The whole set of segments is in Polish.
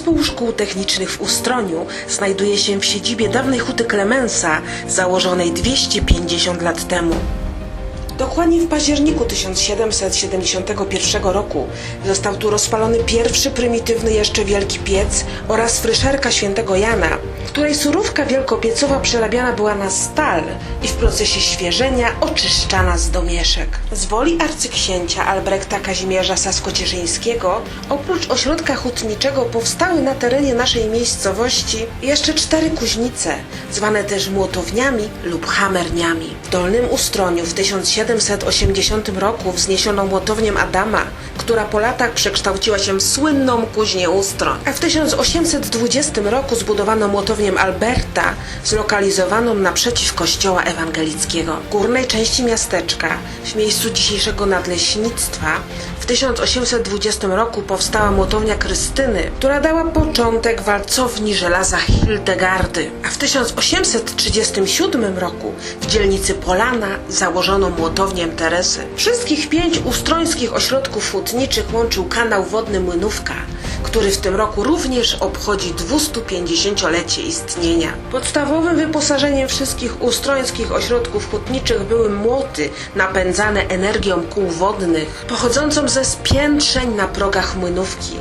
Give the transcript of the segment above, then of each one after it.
Zespół Szkół Technicznych w Ustroniu znajduje się w siedzibie dawnej huty Klemensa, założonej 250 lat temu. Dokładnie w październiku 1771 roku został tu rozpalony pierwszy prymitywny jeszcze wielki piec oraz fryszerka świętego Jana, której surówka wielkopiecowa przerabiana była na stal i w procesie świeżenia oczyszczana z domieszek. Z woli arcyksięcia Albrechta Kazimierza Saskocieszyńskiego oprócz ośrodka hutniczego powstały na terenie naszej miejscowości jeszcze cztery kuźnice, zwane też młotowniami lub hamerniami. W Dolnym Ustroniu w 1780 roku wzniesiono młotownię Adama, która po latach przekształciła się w słynną kuźnię Ustroń. A w 1820 roku zbudowano młotownię Alberta, zlokalizowaną naprzeciw kościoła ewangelickiego. W górnej części miasteczka, w miejscu dzisiejszego nadleśnictwa, w 1820 roku powstała młotownia Krystyny, która dała początek walcowni żelaza Hildegardy. A w 1837 roku w dzielnicy Polana założono młotownię Teresy. Wszystkich pięć ustrońskich ośrodków hutniczych łączył kanał wodny Młynówka, który w tym roku również obchodzi 250-lecie istnienia. Podstawowym wyposażeniem wszystkich ustrońskich ośrodków hutniczych były młoty napędzane energią kół wodnych, pochodzącą ze spiętrzeń na progach młynówki.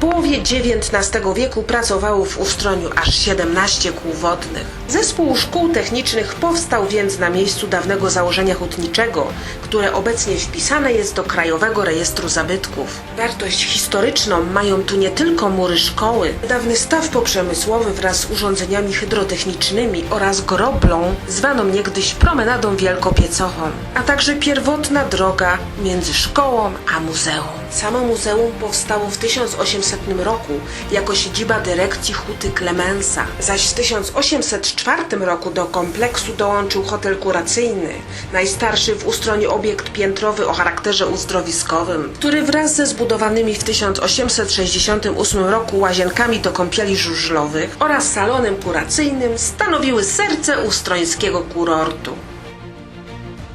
Połowie XIX wieku pracowało w Ustroniu aż 17 kół wodnych. Zespół szkół technicznych powstał więc na miejscu dawnego założenia hutniczego, które obecnie wpisane jest do Krajowego Rejestru Zabytków. Wartość historyczną mają tu nie tylko mury szkoły, dawny staw poprzemysłowy wraz z urządzeniami hydrotechnicznymi oraz groblą, zwaną niegdyś promenadą wielkopiecową, a także pierwotna droga między szkołą a muzeum. Samo muzeum powstało w 1800 roku jako siedziba dyrekcji huty Klemensa, zaś w 1804 roku do kompleksu dołączył hotel kuracyjny, najstarszy w Ustroniu obiekt piętrowy o charakterze uzdrowiskowym, który wraz ze zbudowanymi w 1868 roku łazienkami do kąpieli żużlowych oraz salonem kuracyjnym stanowiły serce ustrońskiego kurortu.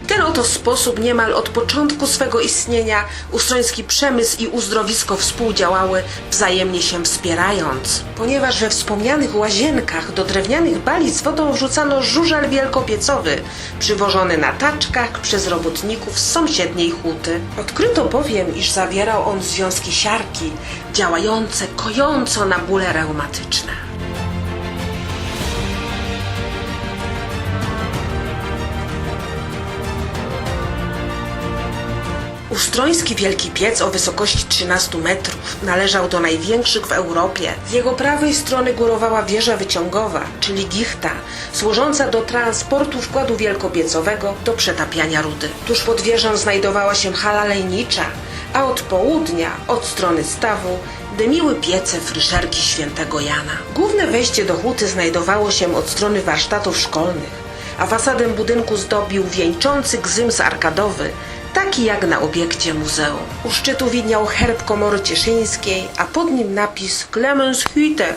Ten oto sposób niemal od początku swego istnienia ustroński przemysł i uzdrowisko współdziałały, wzajemnie się wspierając. Ponieważ we wspomnianych łazienkach do drewnianych bali z wodą wrzucano żużel wielkopiecowy, przywożony na taczkach przez robotników z sąsiedniej huty. Odkryto bowiem, iż zawierał on związki siarki, działające kojąco na bóle reumatyczne. Ustroński Wielki Piec o wysokości 13 metrów należał do największych w Europie. Z jego prawej strony górowała wieża wyciągowa, czyli gichta, służąca do transportu wkładu wielkopiecowego do przetapiania rudy. Tuż pod wieżą znajdowała się hala lejnicza, a od południa, od strony stawu, dymiły piece fryszerki świętego Jana. Główne wejście do huty znajdowało się od strony warsztatów szkolnych, a fasadę budynku zdobił wieńczący gzyms arkadowy, taki jak na obiekcie muzeum. U szczytu widniał herb komory cieszyńskiej, a pod nim napis Clemens Hütte.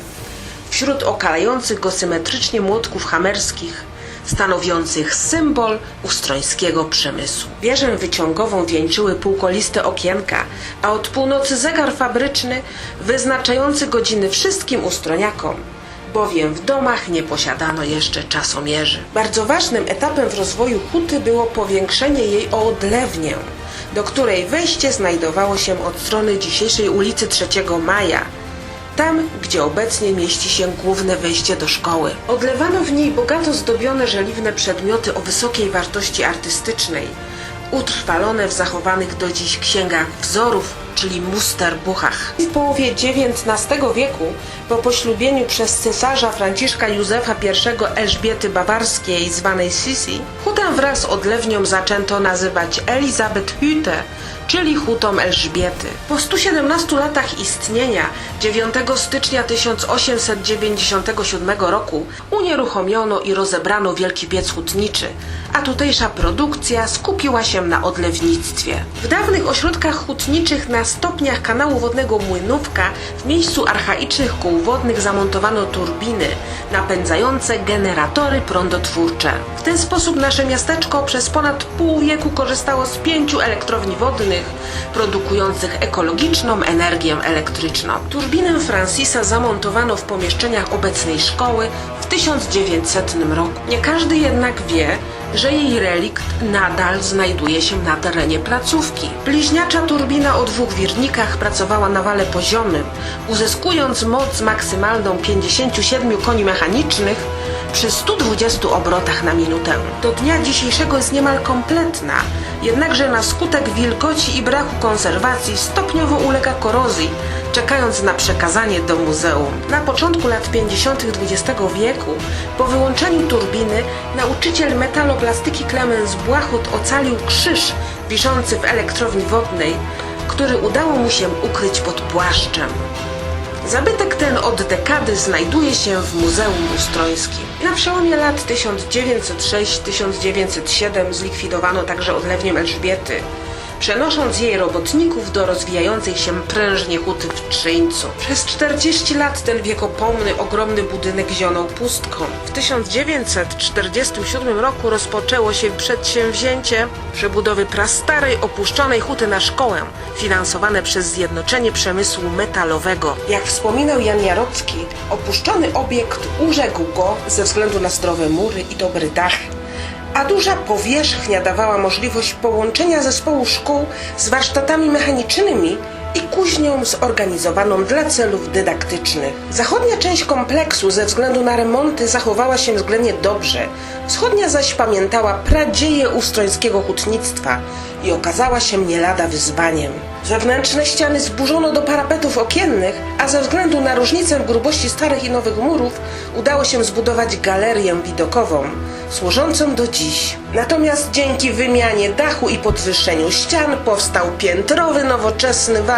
Wśród okalających go symetrycznie młotków hamerskich, stanowiących symbol ustrońskiego przemysłu. Wieżę wyciągową wieńczyły półkoliste okienka, a od północy zegar fabryczny wyznaczający godziny wszystkim ustroniakom, bowiem w domach nie posiadano jeszcze czasomierzy. Bardzo ważnym etapem w rozwoju huty było powiększenie jej o odlewnię, do której wejście znajdowało się od strony dzisiejszej ulicy 3 Maja, tam, gdzie obecnie mieści się główne wejście do szkoły. Odlewano w niej bogato zdobione żeliwne przedmioty o wysokiej wartości artystycznej, utrwalone w zachowanych do dziś księgach wzorów, czyli musterbuchach. W połowie XIX wieku, po poślubieniu przez cesarza Franciszka Józefa I Elżbiety Bawarskiej, zwanej Sisi, hutę wraz z odlewnią zaczęto nazywać Elizabeth Hütte, czyli hutą Elżbiety. Po 117 latach istnienia 9 stycznia 1897 roku unieruchomiono i rozebrano wielki piec hutniczy, a tutejsza produkcja skupiła się na odlewnictwie. W dawnych ośrodkach hutniczych na stopniach kanału wodnego Młynówka w miejscu archaicznych kół wodnych zamontowano turbiny napędzające generatory prądotwórcze. W ten sposób nasze miasteczko przez ponad pół wieku korzystało z pięciu elektrowni wodnych, mechanicznych produkujących ekologiczną energię elektryczną. Turbinę Francisa zamontowano w pomieszczeniach obecnej szkoły w 1900 roku. Nie każdy jednak wie, że jej relikt nadal znajduje się na terenie placówki. Bliźniacza turbina o dwóch wirnikach pracowała na wale poziomym, uzyskując moc maksymalną 57 koni mechanicznych przy 120 obrotach na minutę. Do dnia dzisiejszego jest niemal kompletna, jednakże na skutek wilgoci i braku konserwacji stopniowo ulega korozji, czekając na przekazanie do muzeum. Na początku lat 50. XX wieku, po wyłączeniu turbiny, nauczyciel metaloplastyki Klemens Błachut ocalił krzyż wiszący w elektrowni wodnej, który udało mu się ukryć pod płaszczem. Zabytek ten od dekady znajduje się w Muzeum Ustrońskim. Na przełomie lat 1906-1907 zlikwidowano także odlewnię Elżbiety, przenosząc jej robotników do rozwijającej się prężnie huty w Trzyńcu. Przez 40 lat ten wiekopomny, ogromny budynek zionął pustką. W 1947 roku rozpoczęło się przedsięwzięcie przebudowy prastarej, opuszczonej huty na szkołę, finansowane przez Zjednoczenie Przemysłu Metalowego. Jak wspominał Jan Jarocki, opuszczony obiekt urzekł go ze względu na zdrowe mury i dobry dach a duża powierzchnia dawała możliwość połączenia zespołu szkół z warsztatami mechanicznymi i kuźnią zorganizowaną dla celów dydaktycznych. Zachodnia część kompleksu ze względu na remonty zachowała się względnie dobrze, wschodnia zaś pamiętała pradzieje ustrońskiego hutnictwa i okazała się nie lada wyzwaniem. Wewnętrzne ściany zburzono do parapetów okiennych, a ze względu na różnicę grubości starych i nowych murów udało się zbudować galerię widokową, służącą do dziś. Natomiast dzięki wymianie dachu i podwyższeniu ścian powstał piętrowy, nowoczesny warsztat.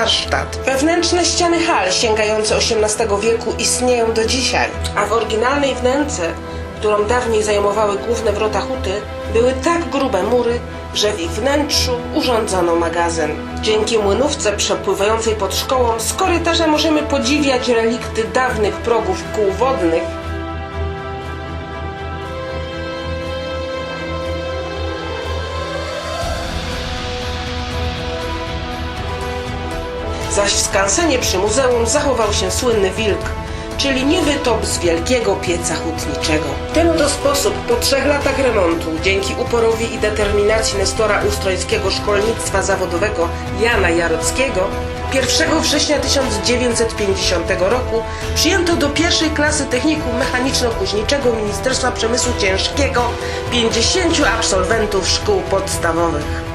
Wewnętrzne ściany hal sięgające XVIII wieku istnieją do dzisiaj, a w oryginalnej wnęce którą dawniej zajmowały główne wrota huty, były tak grube mury, że w ich wnętrzu urządzono magazyn. Dzięki młynówce przepływającej pod szkołą z korytarza możemy podziwiać relikty dawnych progów kół wodnych, zaś w skansenie przy muzeum zachował się słynny wilk, czyli niewytop z wielkiego pieca hutniczego. Ten oto sposób po trzech latach remontu, dzięki uporowi i determinacji Nestora Ustrońskiego Szkolnictwa Zawodowego Jana Jarockiego, 1 września 1950 roku przyjęto do pierwszej klasy technikum mechaniczno-kuźniczego Ministerstwa Przemysłu Ciężkiego 50 absolwentów szkół podstawowych.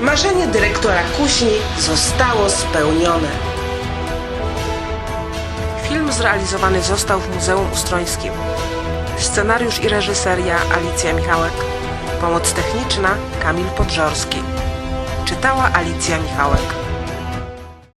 Marzenie dyrektora kuźni zostało spełnione. Film zrealizowany został w Muzeum Ustrońskim. Scenariusz i reżyseria Alicja Michałek. Pomoc techniczna Kamil Podżorski. Czytała Alicja Michałek.